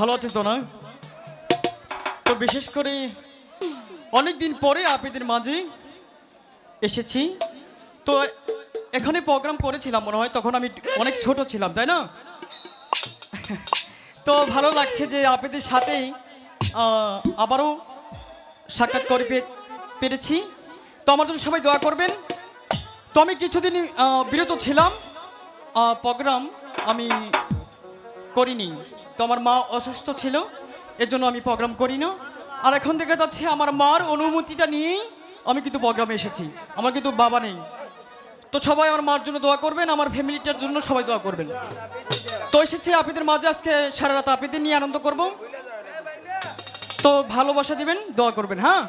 ভালো আছেন তো না? তো বিশেষ করে অনেক দিন পরে আপনাদের মাঝে এসেছি। তো এখানে প্রোগ্রাম করেছিলাম মনে হয়, তখন আমি অনেক ছোট ছিলাম, তাই না? তো ভালো লাগছে যে আপনাদের সাথেই আবারও সাক্ষাৎ করে পেরেছি। তো আমার জন্য সবাই দোয়া করবেন। তো আমি কিছুদিন বিরত ছিলাম। প্রোগ্রাম আমি করিনি। তো আমার মা অসুস্থ ছিল এর জন্য আমি প্রোগ্রাম করি না আর এখন দেখা যাচ্ছে আমার মার অনুমতিটা নিয়েই আমি কিন্তু প্রোগ্রামে এসেছি। আমার কিন্তু বাবা নেই। তো সবাই আমার মার জন্য দোয়া করবেন, আমার ফ্যামিলিটার জন্য সবাই দোয়া করবেন। তো এসেছি আপনাদের মাঝে, আজকে সারা রাত আপনাদের নিয়ে আনন্দ করব। তো ভালোবাসা দিবেন, দোয়া করবেন হ্যাঁ?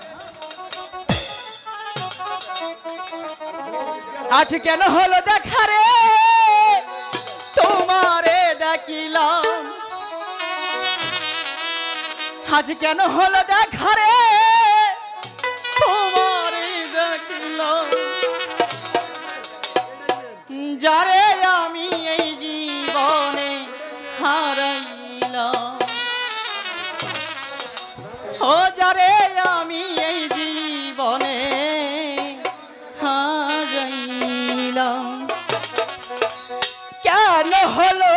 আজ কেন হলো দেখা রে? তোমারে দেখিলাম। আজ কেন হলো দেখা রে তোমারে দেখিলাম যারে আমি এই জীবনে হারাইলাম। ও যারে আমি এই জীবনে হারাইলাম। কেন হলো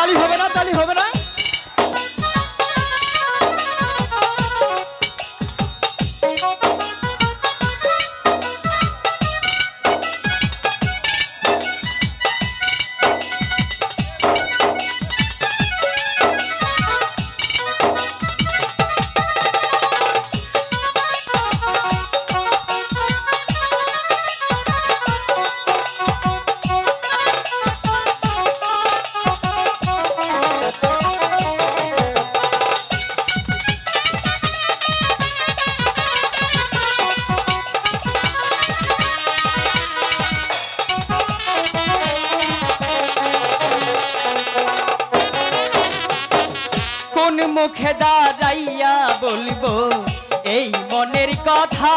তালি হবে না তালি হবে না। মুখে দাঁড়াইয়া বলব এই মনের কথা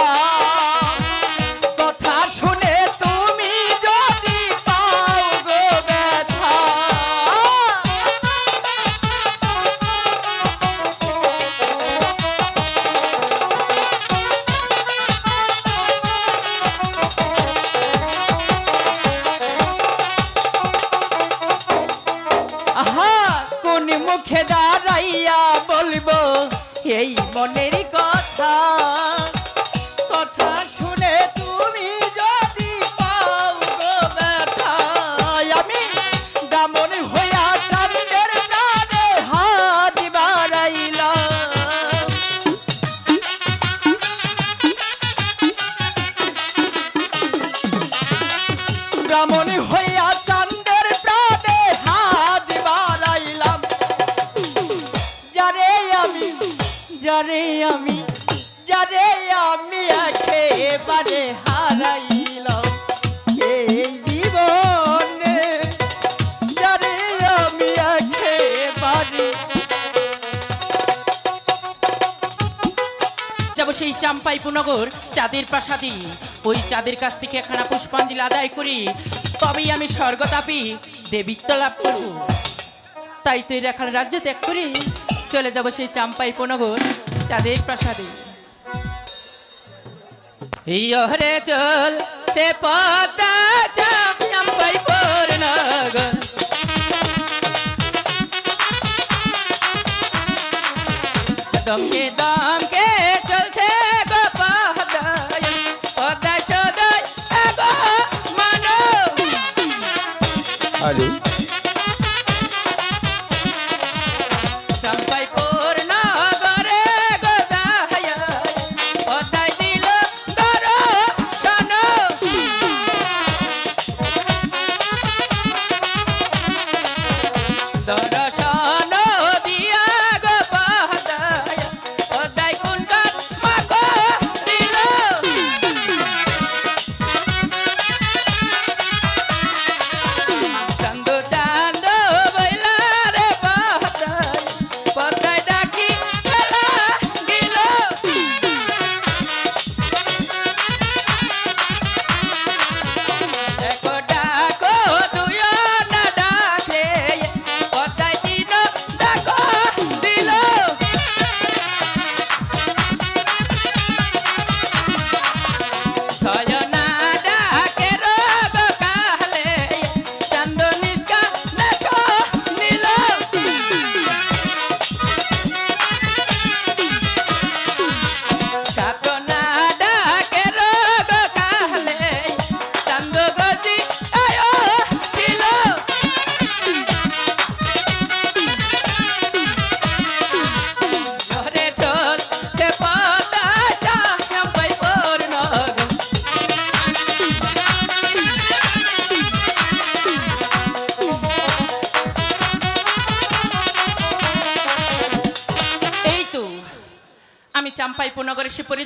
চাম্পাই চাঁদের প্রাসাদে। ওই চাঁদের কাছ থেকে একখানা পুষ্পাঞ্জলি আদায় করি। তবেই আমি স্বর্গতাপি দেবীত্ব লাভ করব। তাই তো রেখার রাজ্য ত্যাগ করে চলে যাব সেই চাম্পাই পুনগর চাঁদের প্রাসাদে। এই হরে চল, সে পতা চাম্পাই পুনগর দমকে দমকে Allez.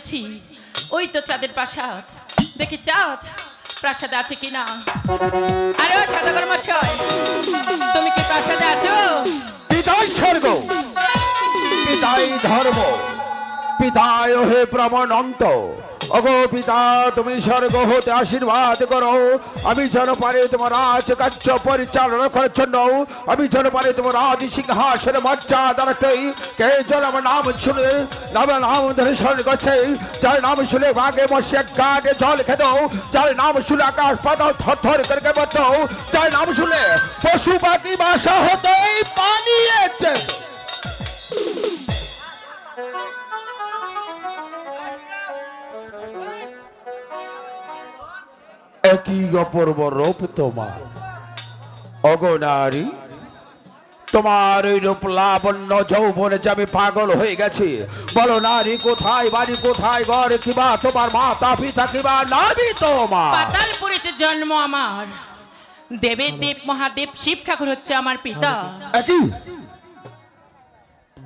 পড়েছি ওই তো চাঁদের প্রাসাদ। দেখি চাঁদ প্রাসাদে আছে কিনা? আরে সাদাগর মশাই, তুমি কি প্রাসাদে আছো? পিতাই স্বর্গ। পিতাই ধর্ম। বিদায় হে প্রমাণন্ত অগো পিতা তুমি স্বর্গ হতে আশীর্বাদ করো। আমি যেন পারি তোমার রাজ কার্য পরিচালনা করার জন্য। আমি যেন পারি তোমার রাজ সিংহাসনে মর্যাদা রাখতে কে যেন আমার নাম শুনে আমার নাম ধরে স্মরণ করছে যার নাম শুনে বাঘে মশে গাটে জল খেত। যার নাম শুনে আকাশ পাতাল থর থর করে কেঁপত যার নাম শুনে পশু পাখি বাসা হতেই পানিয়েছে একই অপূর্ব রূপ তোমার। অগনারী তোমার ওই রূপ লাবণ্য যৌবনে যে আমি পাগল হয়ে গেছি বলো নারী কোথায় বাড়ি কোথায় ঘর কিবা তোমার মাতা পিতা কিবা নাবি তোমার। পাতালপুরীতে জন্ম আমার। দেবের দেব মহাদেব শিব ঠাকুর হচ্ছে আমার পিতা। একই?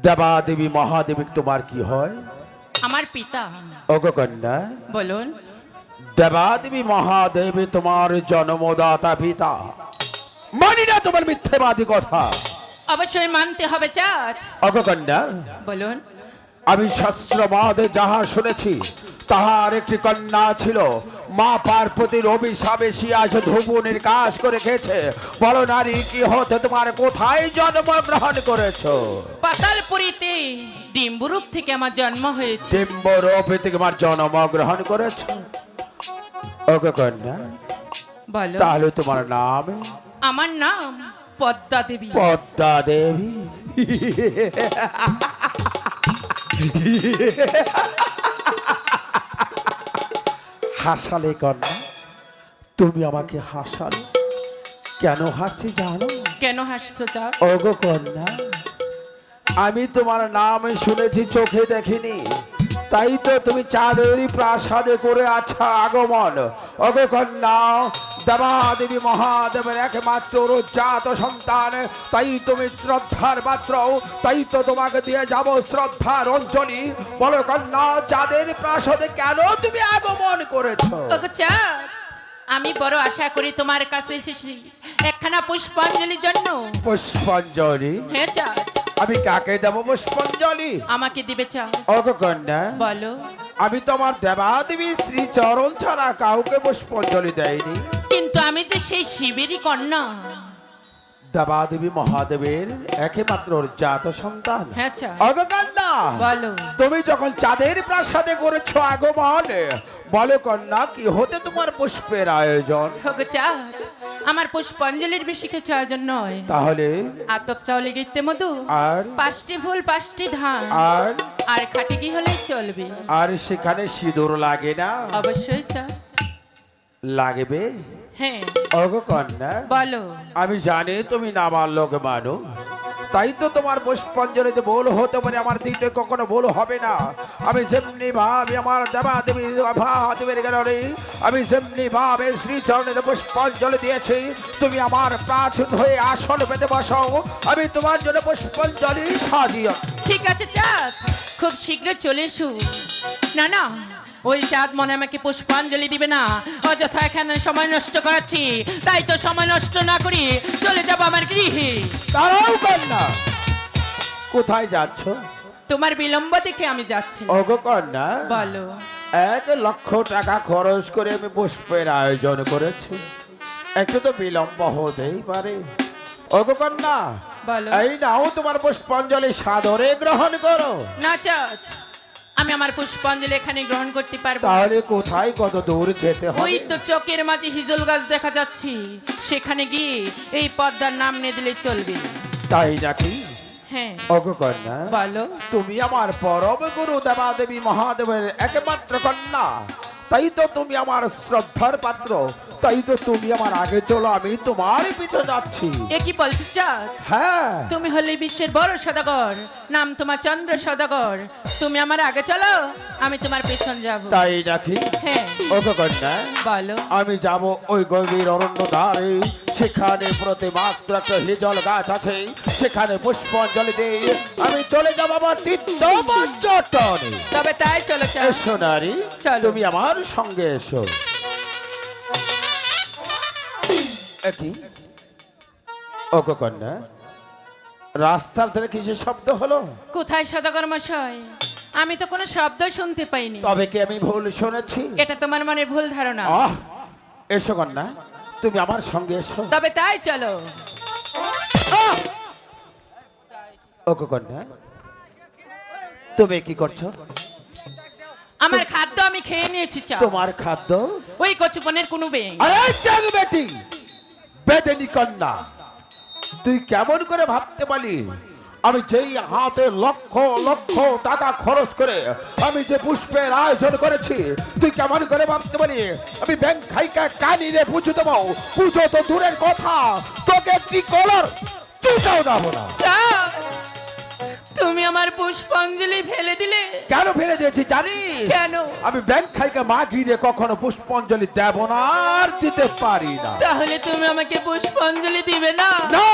দেবা দেবী মহাদেবী তোমার কি হয়? আমার পিতা। অগকন্যা বলুন। দেবাদেবী মহাদেবী তোমার জন্মদাতা পিতা। মানি না তোমার মিথ্যেবাদী কথা। অবশ্যই মানতে হবে চাঁদ। অগকন্যা বলুন। আমি শাস্ত্রবাদে যাহা শুনেছি তাহার একটি কন্যা ছিল। মা পার্বতীর অভিশাপে সিয়াজ ধুবুনের কাজ করে খেয়েছে। বলো নারী কি হতে তোমার কোথায় জন্ম গ্রহণ করেছ? পাতালপুরীতে ডিম্বরূপ থেকে আমার জন্ম হয়েছে। ডিম্বরূপে থেকে আমার জন্মগ্রহণ করেছ? ওকে কন্যা বলো। তাহলে তোমার নাম? আমার নাম পদ্মা দেবী। পদ্মা দেবী। হাসালে কন্যা তুমি আমাকে হাসালে। কেন হাসছি জানো? কেন হাসছো চা ওগো কন্যা আমি তোমার নাম শুনেছি চোখে দেখিনি। তাই তো তুমি চাঁদেরই প্রাসাদে করে আছা আগমন। ওগো কন্যা দেবা দেবী মহাদেবের একমাত্র জাত সন্তান তাই তুমি শ্রদ্ধার পাত্র তাই তো তোমাকে দিয়ে যাব শ্রদ্ধার অঞ্জলি। বলো কন্যা চাঁদের প্রাসাদে কেন তুমি আগমন করেছ? আমি বড় আশা করি তোমার কাছে এসেছি। একখানা পুষ্পাঞ্জলির জন্য। পুষ্পাঞ্জলি? হ্যাঁ চাঁদ। আমি কাকে দেব পুষ্পাঞ্জলি? আমাকে দিবে চা। ওগো কন্যা বলো। আমি তোমার দেবাদেবী শ্রী চরণ ছাড়া কাউকে পুষ্পাঞ্জলি দেয়নি কিন্তু আমি যে সেই শিবেরই কন্যা। দেবাদেবী মহাদেবের একমাত্র জাত সন্তান। হ্যাঁ অগকন্যা বলো। তুমি যখন চাঁদের প্রাসাদে করেছ আগমন বলো কন্যা কি হতে তোমার পুষ্পের আয়োজন? আমার পুষ্পাঞ্জলির বেশি কিছু আয়োজন নয়। তাহলে? আতপ চাউলে গিতে মধু আর? পাঁচটি ফুল পাঁচটি ধান। আর? আর খাটি কি হলেই চলবে। আর সেখানে সিঁদুর লাগে না? অবশ্যই চাঁদ লাগবে? হ্যাঁ। বলো। আমি জানি তুমি নামার লোক মানো। তাই তো তোমার পুষ্পাঞ্জলিতে ভুল হতে পারে আমার দিতে কখনো ভুল হবে না। আমি যেমনি ভাবে আমার দেবা দেবী দেবীর আমি যেমনি ভাবে শ্রীচরণে পুষ্পাঞ্জলি দিয়েছি তুমি আমার প্রাচীন হয়ে আসন পেতে বসো আমি তোমার জন্য পুষ্পাঞ্জলি সাজিয়ে ঠিক আছে চাঁদ খুব শীঘ্র চলে এসো। না না। ওই চাঁদ মনে আমাকে পুষ্পাঞ্জলি দিবে না। অযথা এখানে সময় নষ্ট করাচ্ছি। তাই তো সময় নষ্ট না করি। চলে যাব আমার গৃহে। তারাও কন্যা। কোথায় যাচ্ছ? তোমার বিলম্ব দেখে আমি যাচ্ছি। ওগো কন্যা বলো। এক লক্ষ টাকা খরচ করে আমি পুষ্পের আয়োজন করেছি। একটু তো বিলম্ব হতেই পারে। ওগো কন্যা এই নাও তোমার পুষ্পাঞ্জলি সাদরে গ্রহণ করো। না চাঁদ আমি আমার পুষ্পাঞ্জলি এখানে গ্রহণ করতে পারব তাহলে কোথায় কত দূর যেতে হবে? ওই তো চোখের মাঝে হিজল গাছ দেখা যাচ্ছে। সেখানে গিয়ে এই পদ্মার নাম নিয়ে দিলে চলবে। তাই নাকি? হ্যাঁ। ওগো কন্যা বলো। তুমি আমার পরম গুরু দেবা দেবী মহাদেবের একমাত্র কন্যা। তাই তো তুমি আমার শ্রদ্ধার পাত্র। তাই তো তুমি আমার আগে চলো আমি তোমার পিছনে যাচ্ছি। এ কি বলছি চাঁদ হ্যাঁ। তুমি হলে বিশ্বের বড় সদাগর নাম তোমার চন্দ্র সদাগর। তুমি আমার আগে চলো আমি তোমার পেছন যাব। তাই নাকি? হ্যাঁ। ওকে কন্যা বলো। আমি যাব ওই গভীর অরণ্য ধারে সেখানে প্রতি মাত্র একটা হিজল গাছ আছে সেখানে পুষ্পাঞ্জলি দিয়ে আমি চলে যাব আমার তীর্থ পর্যটনে। তবে তাই চলো চলো। এসো নারী চলো। তুমি আমার সঙ্গে এসো। একই? ওগো কন্যা রাস্তার ধারে কিসের শব্দ হলো? কোথায় সদাগর মশাই? আমি তো কোনো শব্দ শুনতে পাইনি। তবে কি আমি ভুল শুনেছি? এটা তোমার মনের ভুল ধারণা। আহ! এসো কন্যা তুমি আমার সঙ্গে এসো। তবে তাই চলো। ওগো কন্যা তুমি কি করছ? আমার খাদ্য আমি খেয়ে নিয়েছি চা তোমার খাদ্য? ওই কচুপনের কোনো বেং আরে বেটি! বেদেনি কন্যা তুই কেমন করে ভাবতে পারি আমি যেই হাতে লক্ষ লক্ষ টাকা খরচ করে আমি যে পুষ্পের আয়োজন করেছি, তুই কেমন করে ভাবতে পারি আমি ব্যাংক খাইকা কানি রে পুজো দেবো। পুজো তো দূরের কথা, তোকে একটি কলার চুটাও দেবো না তুমি আমার পুষ্পাঞ্জলি ফেলে দিলে। কেন ফেলে দিয়েছি জানিস কেন? আমি ব্যাংক খাইকা মা গিরে কখনো পুষ্পাঞ্জলি দেব না আর দিতে পারি না। তাহলে তুমি আমাকে পুষ্পাঞ্জলি দিবে না? না!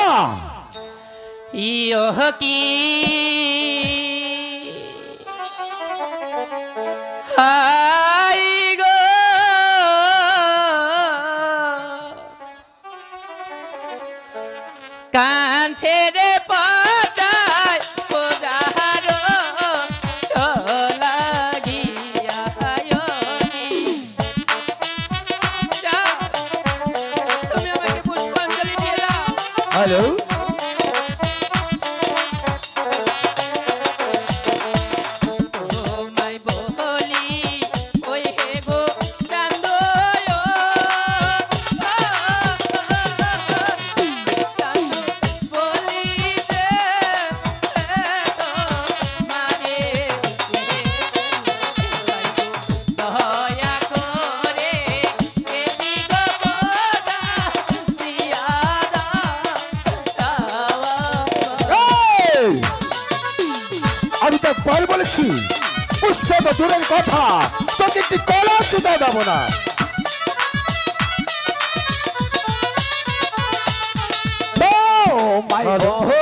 ইহ কি? হাই গো! কাছে রে পদায় আমি তো বার বলেছি তো দূরের কথা, তোকে একটি কলা সুতা দেবো না। মাই বহলি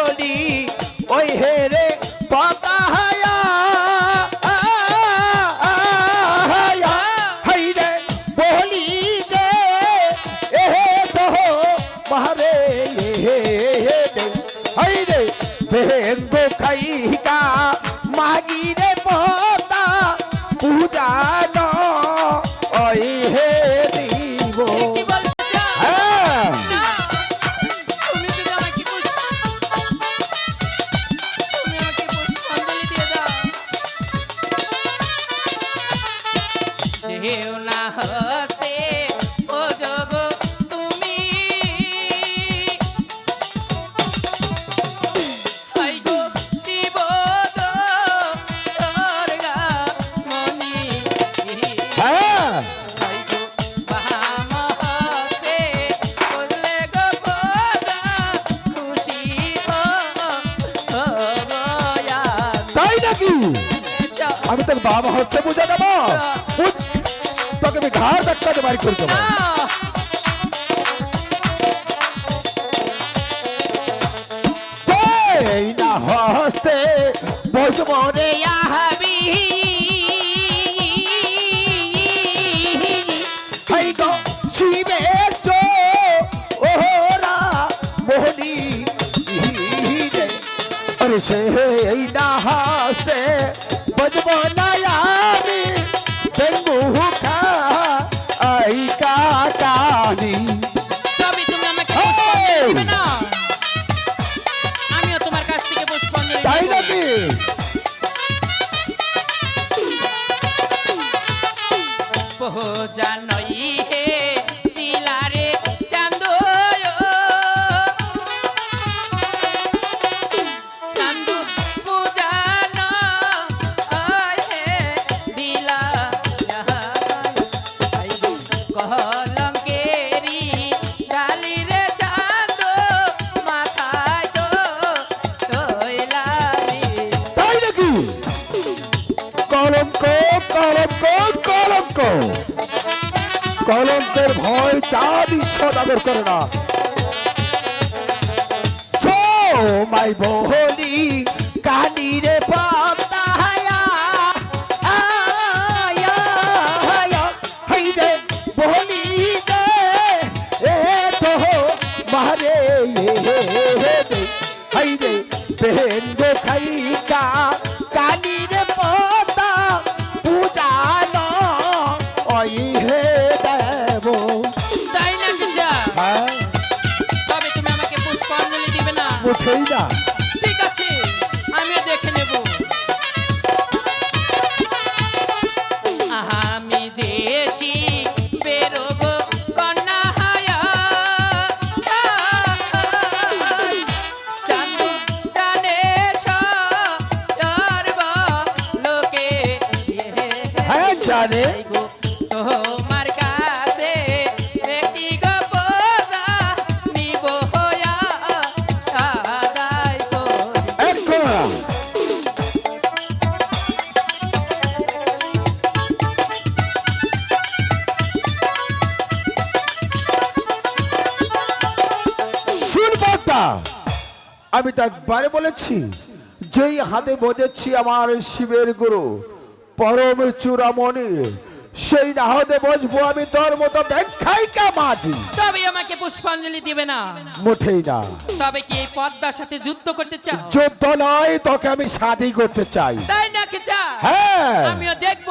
যেও না হস্তে বাড়ি করে দেবো। না হস্তে বসবো রে হাবি হাই শিবের চো মোহনী। আরে হস্তে সম্পদ আদর করে না। সো মাই বহনী তোমার কাছে একটি নিব আদায় করি। আমি তো একবারে বলেছি যেই হাতে বোঝাচ্ছি আমার শিবের গুরু পরম চূড়ামণি সেই না হতে বসবো আমি তোর মতো ব্যাখ্যাই কামাটি তবে আমাকে পুষ্পাঞ্জলি দিবে না। মোটেই না। তবে কি এই পদ্মার সাথে যুদ্ধ করতে চাও? যুদ্ধ নয় তোকে আমি শাদি করতে চাই। তাই নাকি চা? হ্যাঁ। আমিও দেখব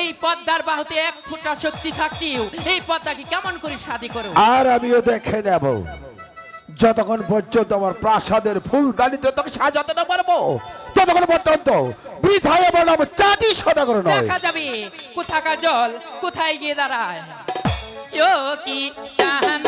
এই পদ্মার বাহুতে এক ফুটা শক্তি থাকতেও এই পদ্মাকে কেমন করে শাদি করো? আর আমিও দেখে নেব। যতক্ষণ পর্যন্ত আমার প্রাসাদের ফুলদানিতে তোকে সাজাতে না পারব, ততক্ষণ পর্যন্ত বৃথায় আমার নাম চাঁদি সদাগর নয়। দেখা যাবে। কোথাকার জল, কোথায় গিয়ে দাঁড়ায়? ও কি চান্দুরে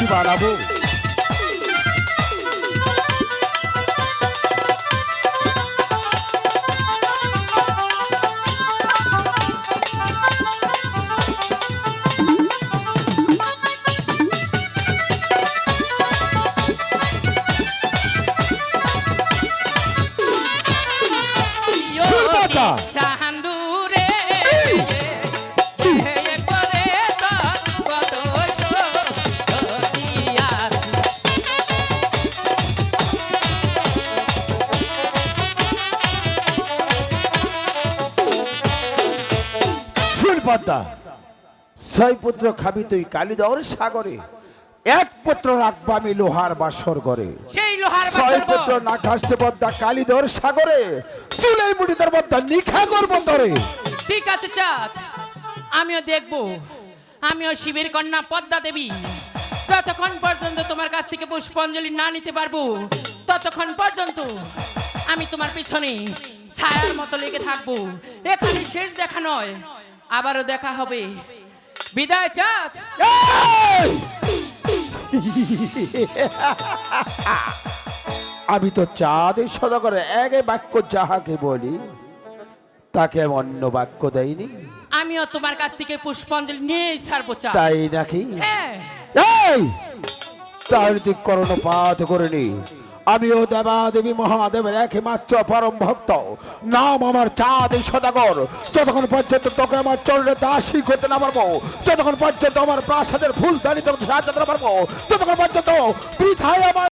তোর ছয় পুত্র খাবি তুই কালিদর সাগরে। এক পুত্র রাখব আমি লোহার বাসর ঘরে। সেই লোহার ছয় পুত্র না খাসতে পদ্মা কালিদর সাগরে। চুলের মুড়ি তোর নিখা নিখাগর বন্দরে ঠিক আছে চাঁদ। আমিও দেখব। আমিও শিবের কন্যা পদ্মা দেবী। যতক্ষণ পর্যন্ত তোমার কাছ থেকে পুষ্পাঞ্জলি না নিতে পারব। ততক্ষণ পর্যন্ত আমি তোমার পিছনে ছায়ার মতো লেগে থাকব। এখানে শেষ দেখা নয় আবারও দেখা হবে। বিদায় চাঁদ। আমি তো চাঁদের সদাগরে এক বাক্য যাহাকে বলি তাকে আমি অন্য বাক্য দেয়নি আমিও তোমার কাছ থেকে পুষ্পাঞ্জলি নিয়ে ছাড়বো চাঁদ। তাই নাকি? হ্যাঁ। এই! তার দিক কর্ণপাত করিনি আমিও দেবা দেবী মহাদেবের একমাত্র পরম ভক্ত। নাম আমার চাঁদ সদাগর। যতক্ষণ পর্যন্ত তোকে আমার চরণে দাসী করতে না পারব, যতক্ষণ পর্যন্ত আমার প্রাসাদের ফুল দাঁড়িয়ে তোকে সাহায্য না পারব, ততক্ষণ পর্যন্ত বৃথায় আমার